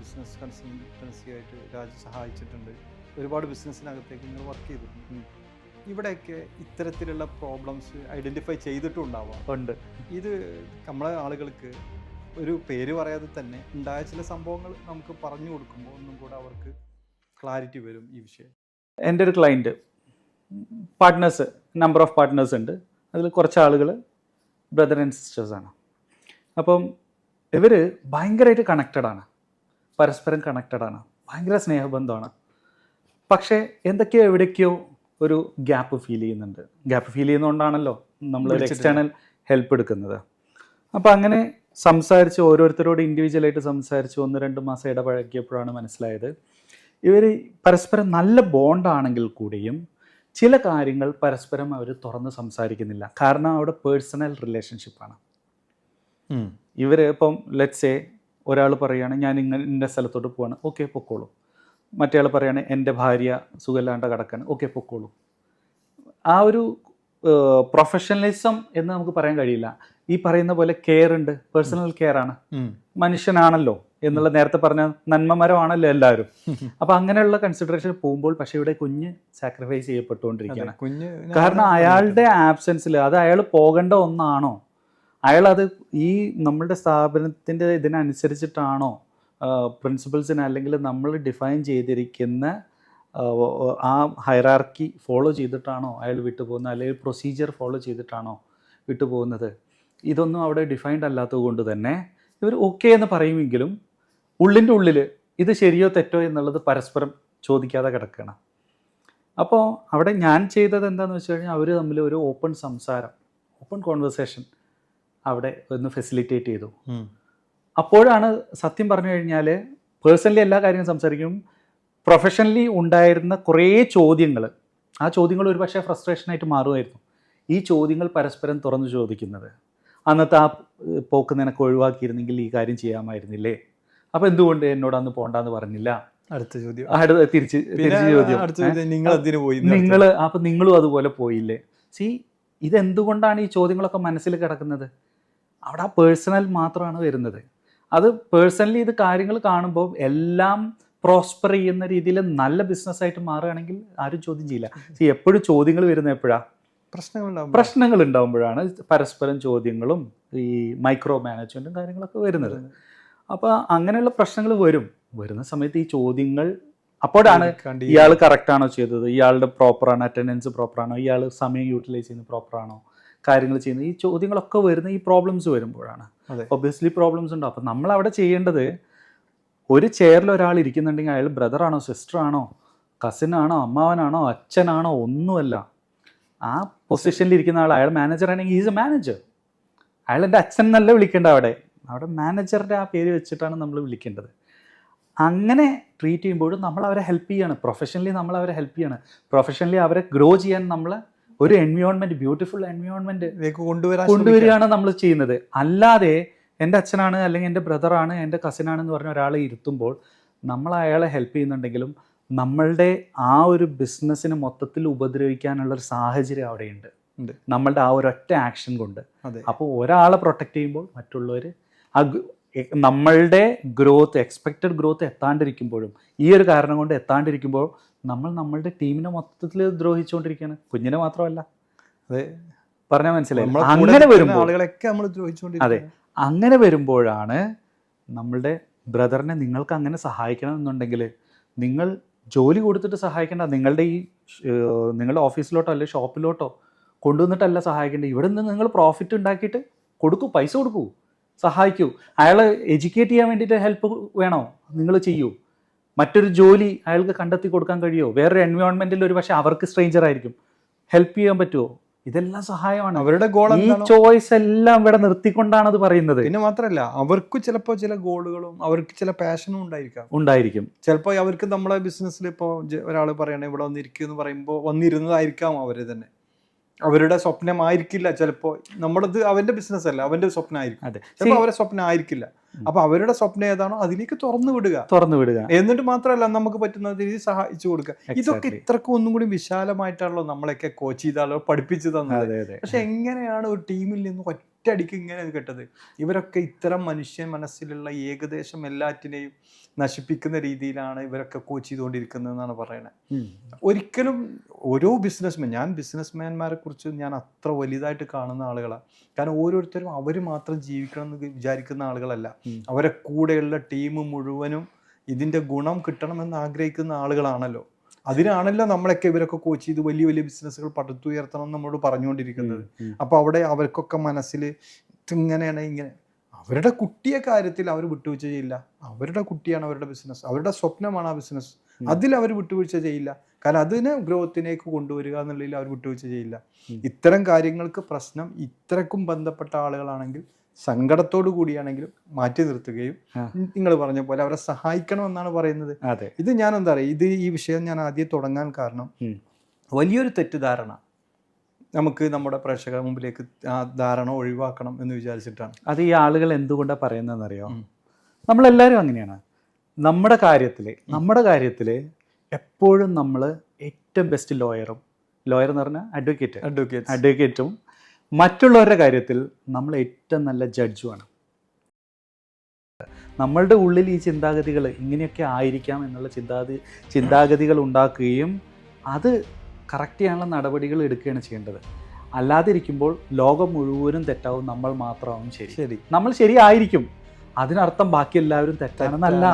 Business consultancy ആയിട്ട് രാജു സഹായിച്ചിട്ടുണ്ട്. ഒരുപാട് ബിസിനസ്സിനകത്തേക്ക് നിങ്ങൾ വർക്ക് ചെയ്തിട്ടുണ്ട്. ഇവിടെയൊക്കെ ഇത്തരത്തിലുള്ള പ്രോബ്ലംസ് ഐഡന്റിഫൈ ചെയ്തിട്ടും ഉണ്ടാവാം. ഉണ്ട്. ഇത് നമ്മളെ ആളുകൾക്ക് ഒരു പേര് പറയാതെ തന്നെ ഉണ്ടായ ചില സംഭവങ്ങൾ നമുക്ക് പറഞ്ഞു കൊടുക്കുമ്പോൾ ഒന്നും കൂടെ അവർക്ക് ക്ലാരിറ്റി വരും ഈ വിഷയം. എന്റെ ഒരു client partners number of partners ഉണ്ട്. അതിൽ കുറച്ച് ആളുകൾ ബ്രദർ ആൻഡ് സിസ്റ്റേഴ്സാണ് അപ്പം ഇവർ ഭയങ്കരമായിട്ട് കണക്റ്റഡ് ആണ്. പരസ്പരം കണക്റ്റഡ് ആണ്. ഭയങ്കര സ്നേഹബന്ധമാണ്. പക്ഷേ എന്തൊക്കെയോ എവിടേക്കോ ഒരു ഗ്യാപ്പ് ഫീൽ ചെയ്യുന്നുണ്ട്. ഗ്യാപ്പ് ഫീൽ ചെയ്യുന്നതുകൊണ്ടാണല്ലോ നമ്മൾ ഒരു എക്സ്റ്റേണൽ ഹെൽപ്പ് എടുക്കുന്നത്. അപ്പോൾ അങ്ങനെ സംസാരിച്ച് ഓരോരുത്തരോട് ഇൻഡിവിജ്വലായിട്ട് സംസാരിച്ച് ഒന്ന് രണ്ട് മാസം ഇടപഴകിയപ്പോഴാണ് മനസ്സിലായത്. ഇവർ പരസ്പരം നല്ല ബോണ്ടാണെങ്കിൽ കൂടിയും ചില കാര്യങ്ങൾ പരസ്പരം അവർ തുറന്ന് സംസാരിക്കുന്നില്ല. കാരണം അവിടെ പേഴ്സണൽ റിലേഷൻഷിപ്പാണ് ഇവർ ഇപ്പം ലെറ്റ്സ് എ ഒരാൾ പറയുകയാണ് ഞാൻ ഇങ്ങനെ ഇന്ന സ്ഥലത്തോട്ട് പോവാണ്. ഓക്കെ പൊക്കോളൂ. മറ്റേയാൾ പറയുകയാണ് എന്റെ ഭാര്യ സുഖമില്ലാണ്ട് കിടക്കാണ്. ഓക്കെ പൊക്കോളൂ. ആ ഒരു പ്രൊഫഷണലിസം എന്ന് നമുക്ക് പറയാൻ കഴിയില്ല. ഈ പറയുന്ന പോലെ കെയർ ഉണ്ട്. പേഴ്സണൽ കെയർ ആണ്. മനുഷ്യനാണല്ലോ എന്നുള്ള നേരത്തെ പറഞ്ഞ നന്മമരമാണല്ലോ എല്ലാവരും. അപ്പൊ അങ്ങനെയുള്ള കൺസിഡറേഷൻ പോകുമ്പോൾ പക്ഷെ ഇവിടെ കുഞ്ഞ് സാക്രിഫൈസ് ചെയ്യപ്പെട്ടുകൊണ്ടിരിക്കുകയാണ്. കുഞ്ഞ് കാരണം അയാളുടെ ആബ്സെൻസിൽ അത് അയാൾ പോകേണ്ട ഒന്നാണോ? അയാൾ അത് ഈ നമ്മളുടെ സ്ഥാപനത്തിന്റെ ഇതിനനുസരിച്ചിട്ടാണോ പ്രിൻസിപ്പൾസിന് അല്ലെങ്കിൽ നമ്മൾ ഡിഫൈൻ ചെയ്തിരിക്കുന്ന ആ, ഹൈറാർക്കി ഫോളോ ചെയ്തിട്ടാണോ അയാൾ വിട്ടുപോകുന്നത്? അല്ലെങ്കിൽ പ്രൊസീജിയർ ഫോളോ ചെയ്തിട്ടാണോ വിട്ടുപോകുന്നത്? ഇതൊന്നും അവിടെ ഡിഫൈൻഡ് അല്ലാത്തതുകൊണ്ട് തന്നെ ഇവർ ഓക്കെ എന്ന് പറയുമെങ്കിലും ഉള്ളിന്റെ ഉള്ളിൽ ഇത് ശരിയോ തെറ്റോ എന്നുള്ളത് പരസ്പരം ചോദിക്കാതെ കിടക്കണം അപ്പോൾ അവിടെ ഞാൻ ചെയ്തത് എന്താണെന്ന് വെച്ച് കഴിഞ്ഞാൽ അവർ തമ്മിൽ ഒരു ഓപ്പൺ സംസാരം ഓപ്പൺ കോൺവെർസേഷൻ അവിടെ ഒന്ന് ഫെസിലിറ്റേറ്റ് ചെയ്തു. അപ്പോഴാണ് സത്യം പറഞ്ഞു കഴിഞ്ഞാൽ പേഴ്സണലി എല്ലാ കാര്യങ്ങളും സംസാരിക്കും. പ്രൊഫഷണലി ഉണ്ടായിരുന്ന കുറേ ചോദ്യങ്ങൾ. ആ ചോദ്യങ്ങൾ ഒരുപക്ഷെ ഫ്രസ്ട്രേഷനായിട്ട് മാറുമായിരുന്നു. ഈ ചോദ്യങ്ങൾ പരസ്പരം തുറന്നു ചോദിക്കുന്നത്. അന്നത്തെ ആ പോക്ക് നിനക്ക് ഒഴിവാക്കിയിരുന്നെങ്കിൽ ഈ കാര്യം ചെയ്യാമായിരുന്നില്ലേ? അപ്പോൾ എന്തുകൊണ്ട് എന്നോട് അന്ന് പോണ്ടെന്ന് പറഞ്ഞില്ല? അടുത്ത ചോദ്യം. അടുത്ത തിരിച്ച് തിരിച്ച് ചോദ്യം. നിങ്ങൾ അതിന് പോയി നിങ്ങൾ അപ്പം നിങ്ങളും അതുപോലെ പോയില്ലേ? സി ഇതെന്തുകൊണ്ടാണ് ഈ ചോദ്യങ്ങളൊക്കെ മനസ്സിൽ കിടക്കുന്നത്? അവിടെ ആ പേഴ്സണൽ മാത്രമാണ് വരുന്നത്. അത് പേഴ്സണലി ഇത് കാര്യങ്ങൾ കാണുമ്പോൾ എല്ലാം പ്രോസ്പർ ചെയ്യുന്ന രീതിയിൽ നല്ല ബിസിനസ് ആയിട്ട് മാറുകയാണെങ്കിൽ ആരും ചോദ്യം ചെയ്യില്ല എപ്പോഴും ചോദ്യങ്ങൾ വരുന്ന എപ്പോഴാ? പ്രശ്നങ്ങൾ പ്രശ്നങ്ങൾ ഉണ്ടാകുമ്പോഴാണ് പരസ്പരം ചോദ്യങ്ങളും ഈ മൈക്രോ മാനേജ്മെന്റും കാര്യങ്ങളൊക്കെ വരുന്നത്. അപ്പോൾ അങ്ങനെയുള്ള പ്രശ്നങ്ങൾ വരും. വരുന്ന സമയത്ത് ഈ ചോദ്യങ്ങൾ അപ്പോഴാണ് ഇയാൾ കറക്റ്റ് ആണോ ചെയ്തത്? ഇയാളുടെ പ്രോപ്പറാണ് അറ്റൻഡൻസ് പ്രോപ്പറാണോ ഇയാൾ സമയം യൂട്ടിലൈസ് ചെയ്യുന്നത് പ്രോപ്പറാണോ കാര്യങ്ങൾ ചെയ്യുന്നത്. ഈ ചോദ്യങ്ങളൊക്കെ വരുന്ന ഈ പ്രോബ്ലംസ് വരുമ്പോഴാണ്. ഒബിയസ്ലി ഒബ്വിയസ്ലി പ്രോബ്ലംസ് ഉണ്ടാവും അപ്പം നമ്മൾ അവിടെ ചെയ്യേണ്ടത് ഒരു ചെയറിൽ ഒരാൾ ഇരിക്കുന്നുണ്ടെങ്കിൽ അയാൾ ബ്രദറാണോ സിസ്റ്ററാണോ കസിനാണോ അമ്മാവനാണോ അച്ഛനാണോ ഒന്നുമല്ല. ആ പൊസിഷനിൽ ഇരിക്കുന്ന ആൾ അയാൾ മാനേജർ ആണെങ്കിൽ ഈസ് എ മാനേജർ അയാൾ എന്റെ അച്ഛൻ എന്നല്ല വിളിക്കേണ്ട അവിടെ. അവിടെ മാനേജറിന്റെ ആ പേര് വെച്ചിട്ടാണ് നമ്മൾ വിളിക്കേണ്ടത്. അങ്ങനെ ട്രീറ്റ് ചെയ്യുമ്പോഴും നമ്മൾ അവരെ ഹെൽപ്പ് ചെയ്യാണ്. പ്രൊഫഷണലി നമ്മൾ അവരെ ഹെൽപ്പ് ചെയ്യാണ്. പ്രൊഫഷണലി അവരെ ഗ്രോ ചെയ്യാൻ നമ്മൾ ഒരു എൻവിയോൺമെന്റ് ബ്യൂട്ടിഫുൾ എൻവിയോൺമെന്റ് കൊണ്ടുവരികയാണ് നമ്മൾ ചെയ്യുന്നത്. അല്ലാതെ എന്റെ അച്ഛനാണ് അല്ലെങ്കിൽ എന്റെ ബ്രദറാണ് എന്റെ കസിനാണെന്ന് പറഞ്ഞ ഒരാളെ ഇരുത്തുമ്പോൾ നമ്മൾ അയാളെ ഹെൽപ്പ് ചെയ്യുന്നുണ്ടെങ്കിലും നമ്മളുടെ ആ ഒരു ബിസിനസ്സിന് മൊത്തത്തിൽ ഉപദ്രവിക്കാനുള്ള ഒരു സാഹചര്യം അവിടെയുണ്ട്. നമ്മളുടെ ആ ഒരൊറ്റ ആക്ഷൻ കൊണ്ട്. അപ്പോൾ ഒരാളെ പ്രൊട്ടക്റ്റ് ചെയ്യുമ്പോൾ മറ്റുള്ളവർ ആ നമ്മളുടെ ഗ്രോത്ത് എക്സ്പെക്റ്റഡ് ഗ്രോത്ത് എത്താണ്ടിരിക്കുമ്പോഴും ഈ ഒരു കാരണം കൊണ്ട് എത്താണ്ടിരിക്കുമ്പോൾ നമ്മൾ നമ്മളുടെ ടീമിനെ മൊത്തത്തിൽ ദ്രോഹിച്ചുകൊണ്ടിരിക്കുകയാണ് കുഞ്ഞിനെ മാത്രമല്ല. അതെ. പറഞ്ഞാൽ മനസ്സിലായി. അങ്ങനെ വരുമ്പോൾ ആളുകളൊക്കെ നമ്മൾ ദ്രോഹിച്ചുകൊണ്ടിരിക്കുന്നത് അങ്ങനെ വരുമ്പോഴാണ് നമ്മളുടെ ബ്രദറിനെ നിങ്ങൾക്ക് അങ്ങനെ സഹായിക്കണം എന്നുണ്ടെങ്കിൽ നിങ്ങൾ ജോലി കൊടുത്തിട്ട് സഹായിക്കേണ്ട. നിങ്ങളുടെ ഈ നിങ്ങളുടെ ഓഫീസിലോട്ടോ അല്ലെങ്കിൽ ഷോപ്പിലോട്ടോ കൊണ്ടുവന്നിട്ടല്ല സഹായിക്കേണ്ടത് ഇവിടെ നിന്ന് നിങ്ങൾ പ്രോഫിറ്റ് ഉണ്ടാക്കിയിട്ട് കൊടുക്കൂ പൈസ കൊടുക്കൂ. സഹായിക്കൂ. അയാളെ എഡ്യൂക്കേറ്റ് ചെയ്യാൻ വേണ്ടിയിട്ട് ഹെൽപ്പ് വേണോ? നിങ്ങൾ ചെയ്യൂ. മറ്റൊരു ജോലി അയാൾക്ക് കണ്ടെത്തി കൊടുക്കാൻ കഴിയുമോ വേറൊരു എൻവയോൺമെന്റിൽ ഒരു പക്ഷേ അവർക്ക് സ്ട്രേഞ്ചർ ആയിരിക്കും. ഹെൽപ്പ് ചെയ്യാൻ പറ്റുമോ ഇതെല്ലാം സഹായമാണ്. അവരുടെ ഗോൾ ഈ ചോയ്സ് എല്ലാം ഇവിടെ നിർത്തിക്കൊണ്ടാണ് അത് പറയുന്നത്. പിന്നെ മാത്രമല്ല അവർക്ക് ചിലപ്പോൾ ചില ഗോളുകളും അവർക്ക് ചില പാഷനും ഉണ്ടായിരിക്കാം. ഉണ്ടായിരിക്കും. ചിലപ്പോൾ അവർക്ക് നമ്മളെ ബിസിനസ്സിൽ ഇപ്പോൾ ഒരാൾ പറയണേ ഇവിടെ വന്നിരിക്കുന്നു പറയുമ്പോൾ വന്നിരുന്നതായിരിക്കാം അവർ തന്നെ. അവരുടെ സ്വപ്നമായിരിക്കില്ല ചിലപ്പോൾ നമ്മളത് അവന്റെ ബിസിനസ് അല്ല അവന്റെ സ്വപ്നമായിരിക്കും അതെ. ചിലപ്പോൾ അവരുടെ സ്വപ്നം ആയിരിക്കില്ല. ഉം. അപ്പൊ അവരുടെ സ്വപ്നം ഏതാണോ അതിലേക്ക് തുറന്നു വിടുക. തുറന്നു വിടുക. എന്നിട്ട് മാത്രമല്ല നമുക്ക് പറ്റുന്ന രീതിയിൽ സഹായിച്ചു കൊടുക്കുക. ഇതൊക്കെ. ഇത്രക്കും ഒന്നും കൂടി വിശാലമായിട്ടാണല്ലോ നമ്മളെയൊക്കെ കോച്ച് ചെയ്താലോ പഠിപ്പിച്ചു തന്നത്. പക്ഷെ എങ്ങനെയാണ് ഒരു ടീമിൽ നിന്ന് ഒറ്റയടിക്ക് ഇങ്ങനെ കെട്ടത്. ഇവരൊക്കെ ഇത്തരം മനുഷ്യ മനസ്സിലുള്ള ഏകദേശം എല്ലാറ്റിനെയും നശിപ്പിക്കുന്ന രീതിയിലാണ് ഇവരൊക്കെ കോച്ച് ചെയ്തുകൊണ്ടിരിക്കുന്നത് എന്നാണ് പറയുന്നത് ഒരിക്കലും ഓരോ ബിസിനസ്മാൻ ഞാൻ ബിസിനസ്മാൻമാരെ കുറിച്ച് ഞാൻ അത്ര വലുതായിട്ട് കാണുന്ന ആളുകളാണ് കാരണം ഓരോരുത്തരും അവർ മാത്രം ജീവിക്കണം എന്ന് വിചാരിക്കുന്ന ആളുകളല്ല. അവരെ കൂടെയുള്ള ടീം മുഴുവനും ഇതിന്റെ ഗുണം കിട്ടണമെന്ന് ആഗ്രഹിക്കുന്ന ആളുകളാണല്ലോ. അതിനാണല്ലോ നമ്മളൊക്കെ ഇവരൊക്കെ കോച്ച് ചെയ്ത് വലിയ വലിയ ബിസിനസ്സുകൾ പടുത്തുയർത്തണം എന്ന് നമ്മളോട് പറഞ്ഞുകൊണ്ടിരിക്കുന്നത് അപ്പൊ അപ്പോൾ അവിടെ അവർക്കൊക്കെ മനസ്സിൽ ഇങ്ങനെയാണ് ഇങ്ങനെ. അവരുടെ കുട്ടിയെ കാര്യത്തിൽ അവർ വിട്ടുവീഴ്ച ചെയ്യില്ല. അവരുടെ കുട്ടിയാണ് അവരുടെ ബിസിനസ് അവരുടെ സ്വപ്നമാണ് ആ ബിസിനസ് അതിൽ അവർ വിട്ടുവീഴ്ച ചെയ്യില്ല. കാരണം അതിനെ ഗ്രോത്തിലേക്ക് കൊണ്ടുവരിക എന്നുള്ളതിൽ അവർ വിട്ടുവീഴ്ച ചെയ്യില്ല. ഇത്തരം കാര്യങ്ങൾക്ക് പ്രശ്നം ഇത്രക്കും ബന്ധപ്പെട്ട ആളുകളാണെങ്കിൽ സങ്കടത്തോടു കൂടിയാണെങ്കിലും മാറ്റി നിർത്തുകയും നിങ്ങൾ പറഞ്ഞ പോലെ അവരെ സഹായിക്കണമെന്നാണ് പറയുന്നത്. അതെ. ഇത് ഞാൻ എന്താ പറയുക ഇത് ഈ വിഷയം ഞാൻ ആദ്യം തുടങ്ങാൻ കാരണം വലിയൊരു തെറ്റിദ്ധാരണ. നമുക്ക് നമ്മുടെ പ്രേക്ഷകരുടെ മുമ്പിലേക്ക് ആ ധാരണ ഒഴിവാക്കണം എന്ന് വിചാരിച്ചിട്ടാണ്. അത് ഈ ആളുകൾ എന്തുകൊണ്ടാണ് പറയുന്നതെന്നറിയോ. നമ്മളെല്ലാവരും അങ്ങനെയാണ്. നമ്മുടെ കാര്യത്തിൽ നമ്മുടെ കാര്യത്തിൽ എപ്പോഴും നമ്മൾ ഏറ്റവും ബെസ്റ്റ് ലോയറും ലോയർ എന്ന് പറഞ്ഞാൽ അഡ്വക്കേറ്റ് അഡ്വക്കേറ്റ് അഡ്വക്കേറ്റും മറ്റുള്ളവരുടെ കാര്യത്തിൽ നമ്മൾ ഏറ്റവും നല്ല ജഡ്ജുമാണ് നമ്മളുടെ ഉള്ളിൽ ഈ ചിന്താഗതികൾ ഇങ്ങനെയൊക്കെ ആയിരിക്കാം എന്നുള്ള ചിന്താഗതി ചിന്താഗതികൾ ഉണ്ടാക്കുകയും അത് കറക്റ്റ് ചെയ്യാനുള്ള നടപടികൾ എടുക്കുകയാണ് ചെയ്യേണ്ടത്. അല്ലാതിരിക്കുമ്പോൾ ലോകം മുഴുവനും തെറ്റാവും നമ്മൾ മാത്രമാവും ശരി. ശരി. നമ്മൾ ശരിയായിരിക്കും. അതിനർത്ഥം ബാക്കി എല്ലാവരും തെറ്റാണെന്നല്ല.